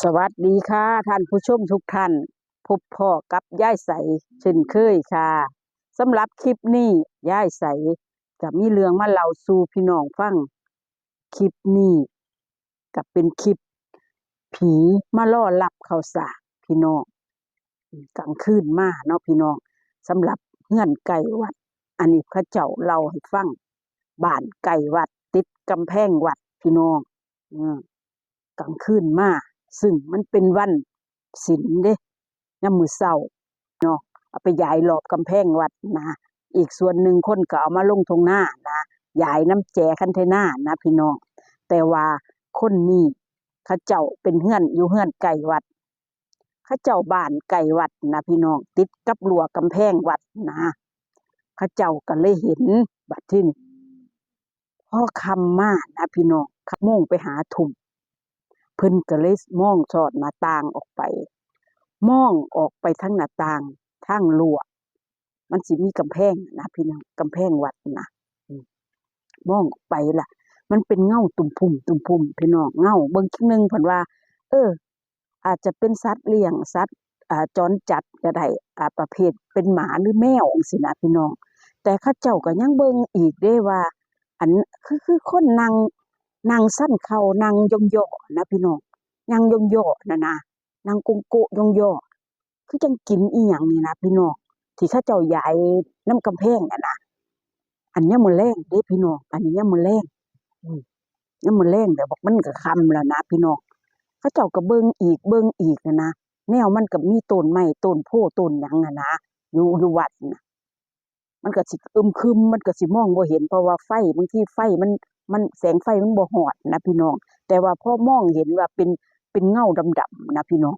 สวัสดีค่ะท่านผู้ชมทุกท่าน พบพ่อกับย่ายใสเช่นเคยค่ะสำหรับคลิปนี้ย่ายใสจะมีเรื่องมาเล่าสู่พี่น้องฟังคลิปนี้ก็เป็นคลิป ผีมาล่อลับเขาสาพี่น้องกลางคืนมาเนาะพี่น้องสำหรับเงื่อนไก่วัด อันนี้เข้าเจ้าเล่าให้ฟังบ้านไก่วัด ติดกำแพงวัดพี่น้องกลางคืนมา ซึ่งมันเป็นวันศิลเด้ยามมือเช้าเนาะเอาไปยายรอบกำแพงวัดนะอีกส่วนหนึ่งคนก็เอามาลงทงหน้านะยายน้ำแจคันเทน่านะพี่น้องแต่ว่าคนนี้เขาเจ้าเป็นเฮือนอยู่เฮือนไก่วัดเขาเจ้าบ้านไก่วัดนะพี่น้องติดกับรั้วกำแพงวัดนะเขาเจ้าก็เลยเห็นบัดที่นี่พอคำมานะพี่น้องขโมงไปหาถุ่ม พิ่นก็เลยมองสอดหน้าต่างออกไป มองออกไปทางหน้าต่างทางรั้วมันสิมีกำแพงนะพี่น้องกำแพงวัดนะอืมมองออกไปล่ะ มันเป็นเงาตุ่มพุ่มตุ่มพุ่มพี่น้องเงาเบิ่งทีหนึงเพิ่นว่า เออ อาจจะเป็นสัตว์เลี้ยงสัตว์อ่าจรจัดก็ได้อ่าประเภทเป็นหมาหรือแมวจังซี่นะพี่น้อง แต่เข้าเจ้าก็ยังเบิ่งอีกเด้ว่า อันคือคือคนนั่ง นางสั้นเขานางยองโยนะพี่น้องนางยองโยนะนะนางกงโกยองโยคือจังกินอีหยังนี่นะพี่น้องที่ข้าเจ้าย้ายน้ำกำแพงนะนะอันเนี้ยมื้อแรงเด้พี่น้องอันนี้มมื้อแรงอืมยามมื้อแรงแต่บอกมันก็ค่ำแล้วนะพี่น้องเขาเจ้าก็เบิ่งอีกเบิ่งอีกนะนะแนวมันก็มีต้นไม้ต้นโพต้นหยังนะนะอยู่อยู่วัดนะมันก็สิอึมคึมมันก็สิมองบ่เห็นเพราะว่าไฟบางทีไฟมัน มันแสงไฟมันบ่ฮอดนะพี่น้อง แต่ว่าพ่อมองเห็นว่าเป็นเป็นเงาดำๆนะพี่น้อง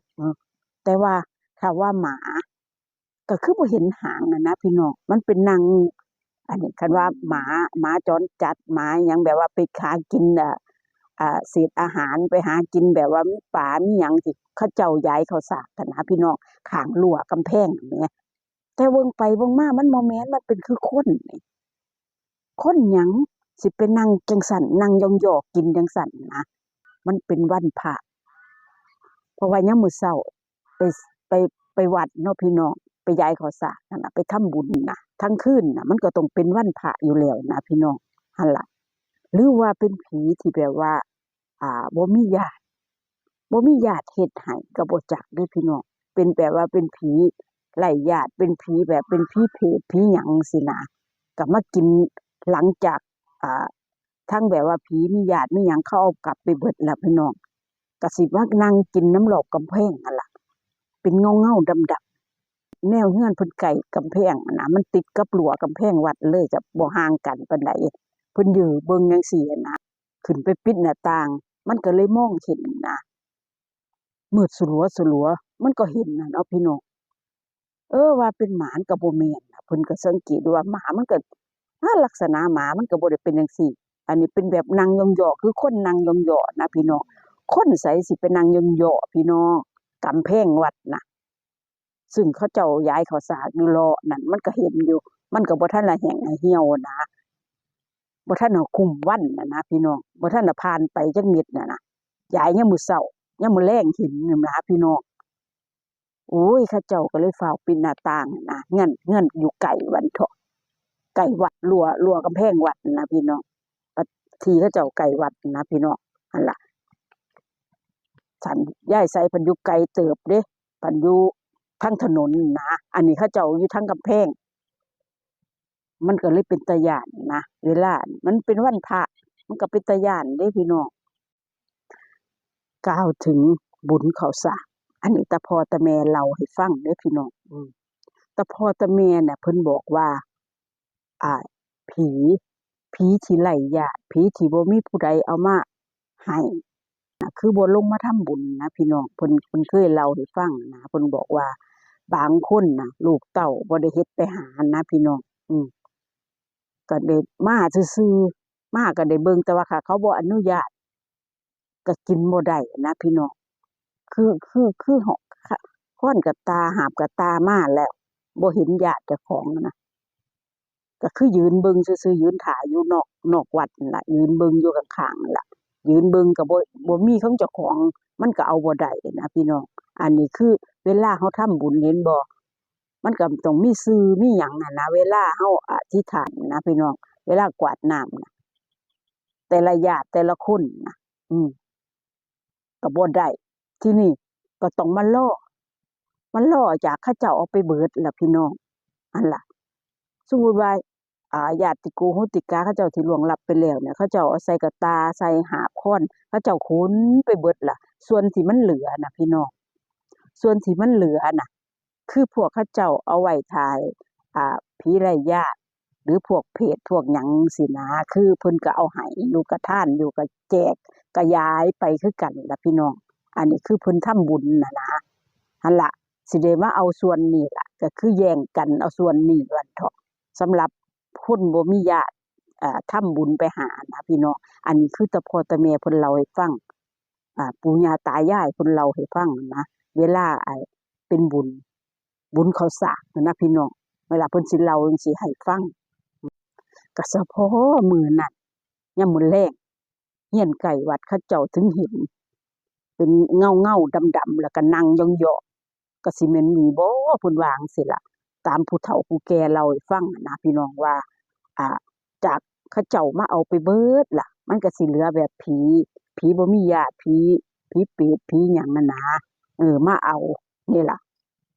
แต่ว่าถ้าว่าหมาก็คือบ่เห็นหางนะนะพี่น้องมันเป็นนางอันนี้คันว่าหมาหมาจรจัดหมาหยังแบบว่าไปหากินอ่าอ่าเศษอาหารไปหากินแบบว่ามีปลามีหยังที่เขาเจ้าย้ายเขาสากกันนะพี่น้องขางรั้วกำแพงแหมแต่เบิ่งไปเบิ่งมามันบ่แม่นมันเป็นคือคนคนหยัง สิไปนั่งจังสันนั่งยองๆกินจังสันนะมันเป็นวันพระเพราะว่ายามมื้อเช้าไปไปไปวัดเนาะพี่น้องไปย้ายข้าวสารนั่นนะไปทำบุญนะทั้งคืนนะมันก็ต้องเป็นวันพระอยู่แล้วนะพี่น้องหั่นละหรือว่าเป็นผีที่แบบว่า อ่าบ่มีญาติบ่มีญาติเฮ็ดให้ก็บ่จักด้อพี่น้องเป็นแบบว่าเป็นผีไร้ญาติเป็นผีแบบเป็นผีเภทผีหยังสินะก็มากินหลังจาก อ่าทั้งแบบว่าผีมีญาติมีหยังเขาเอากลับไปเบิดแล้วพี่น้องก็สิว่านั่งกินน้ำหลอกกำแพงนั่นล่ะ เป็นเงาเงาดำดำแนวเฮือนพิ่นไก่กำแพงนะมันติดกับรั้วกำแพงวัดเลยจะบ่ห่างกันปานใดเพิ่นยื้อเบิ่งจังซี่นะขึ้นไปปิดหน้าต่าง มันก็เลยมองเห็นนะมืดสลัวสลัว มันก็เห็นนะเนาะพี่น้องเออว่าเป็นหมานก็บ่แม่นนะเพิ่นก็สังเกตดูว่าหมามันก็ ลักษณะหมามันก็บ่ได้เป็นจังซี่ อันนี้เป็นแบบนางยองๆคือคนนางยองๆนะพี่น้องคนไสสิเป็นนางยองๆพี่น้องกำแพงวัดนะซึ่งเขาเจ้าย้ายข้าสารอยู่รอนั่นมันก็เห็นอยู่ มันก็บ่ทันละแห้งเหี่ยวนะบ่ทันละคุมวันนะนะพี่น้องบ่ทันละผ่านไปจักม็ดนะนะย้ายยามมื้อเช้ายามมื้อแลงเห็นนั่นนะพี่น้องโอ้ยเขาเจ้าก็เลยฟ้าปิดหน้าต่างนะเงื่อนเงื่อนอยู่ไกลวันเถาะ ไก่วัดรัวรัวกำแพงวัดนะพี่น้องทีเขาเจ้าไก่วัดนะพี่น้องหั่นล่ะฉันย้ายใส่พันยู่ไกลเติบเด้พันยู่ทางถนนนะอันนี้เขาเจ้าอยู่ทางกำแพง มันก็เลยเป็นตาย่านนะเวลา มันเป็นวันพระมันก็เป็นตาย่านเด้พี่น้องกล่าวถึงบุญเขาสากอันนี้ตาพอตาแม่เล่าให้ฟังเด้พี่น้องอืตาพอตาแม่เนี่ยเพิ่นบอกว่า อ่าผีผีที่ไร้ญาผีที่บ่มีผู้ใดเอามาให้นะคือบ่ลงมาทำบุญนะพี่น้องเพิ่นเพิ่นเคยเล่าให้ฟังนะเพิ่นบอกว่า บางคนนะลูกเต้าบ่ได้เฮ็ดไปหานะพี่น้องอืมก็ได้มาซื่อๆมาก็ได้เบิ่งแต่ว่าค่ะ เขาบ่อนุญาตก็กินบ่ได้นะพี่น้องคือคือคือหาะค่ะค้อนกับตาหาบกับตามาแล้วบ่เห็นญาติเจ้าของนะ ก็คือยืนเบิงซื่อๆยืนถ่ายอยู่นอกนอกวัดนั่นล่ะ ยืนเบิงอยู่ข้างๆล่ะ ยืนเบิงก็บ่บ่มีของเจ้าของ มันก็เอาบ่ได้นะพี่น้อง อันนี้คือเวลาเฮาทำบุญเห็นบ่มันก็ต้องมีชื่อมีหยังน่ะนะเวลาเฮาอธิษฐานนะพี่น้อง เวลากวาดน้ำนะแต่ละญาติแต่ละคนนะอืมก็บ่ได้ที่นี่ก็ต้องมาล่อมันล่อจากเขาเจ้าเอาไปเบิดล่ะพี่น้องอันล่ะสมมุติว่า อ่าญาติโกโหติกาเขาเจ้าที่ล่วงหลับไปแล้วเนี่ยเขาเจ้าเอาใส่กระตาใส่หาบค้อนเขาเจ้าขนไปเบิดล่ะ ส่วนที่มันเหลือนะพี่น้องส่วนที่มันเหลือน่ะ คือพวกเขาเจ้าเอาไว้ทาย อ่าผีไรญาติหรือพวกเพศพวกหยังสินะคือเพิ่นก็เอาให้อยู่กับท่านอยู่กับแจกก็ย้ายไปคือกันละพี่น้อง อันนี้คือเพิ่นทำบุญนะนะหั่นละสิได้มาเอาส่วนนี้ล่ะก็คือแย่งกันเอาส่วนนี้วันเถาะสำหรับ คนบ่มีญาติอ่าทำบุญไปหานะพี่น้องอันนี้คือตะพอตะแม่เพิ่นเล่าให้ฟังอ่าปู่ย่าตายายเพิ่นเล่าให้ฟังนะเวลาไอ้เป็นบุญ บุญเขาสร้างนั่นะพี่น้องเวลาเพิ่นสิเล่าจังซี้ให้ฟังก็เฉพาะมื้อนั้นยามมื้อแลงเฮียนไก่วัดเขาเจ้าถึงเห็นเป็นเงาๆดำๆแล้วก็นั่งยองๆก็สิแม่นมีบ่เพิ่นวาจั่งซี้ล่ะ ตามผู้เฒ่าผู้แก่เล่าฟังนะพี่น้องว่า อ่า จากเขาเจ้ามาเอาไปเบิดล่ะ มันก็สิเหลือแบบผี ผีบ่มีญาติผีผีเปรตผีหยังนั่นนะเออมาเอานี่ล่ะ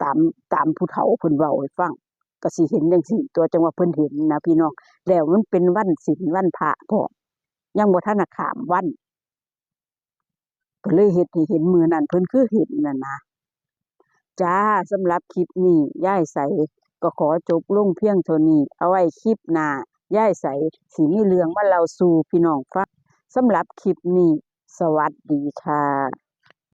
ตามตามผู้เฒ่าเพิ่นเว้าให้ฟังก็สิเห็นจังซี่ตัวจังว่าเพิ่นเห็นนะพี่น้องแล้วมันเป็นวันศีลวันพระพร้อมยังบ่ทันได้ข้ามวันก็เลยเฮ็ดให้เห็นมือนั้นเพิ่นคือเห็นนั่นนะจ้าสำหรับคลิปนี้ยายใส ก็ขอจบลงเพียงเท่านี้ เอาไว้คลิปหน้าย่ายใสสีมีเหลืองมาเราสู่พี่น้องฟังสำหรับคลิปนี้ สวัสดีค่ะ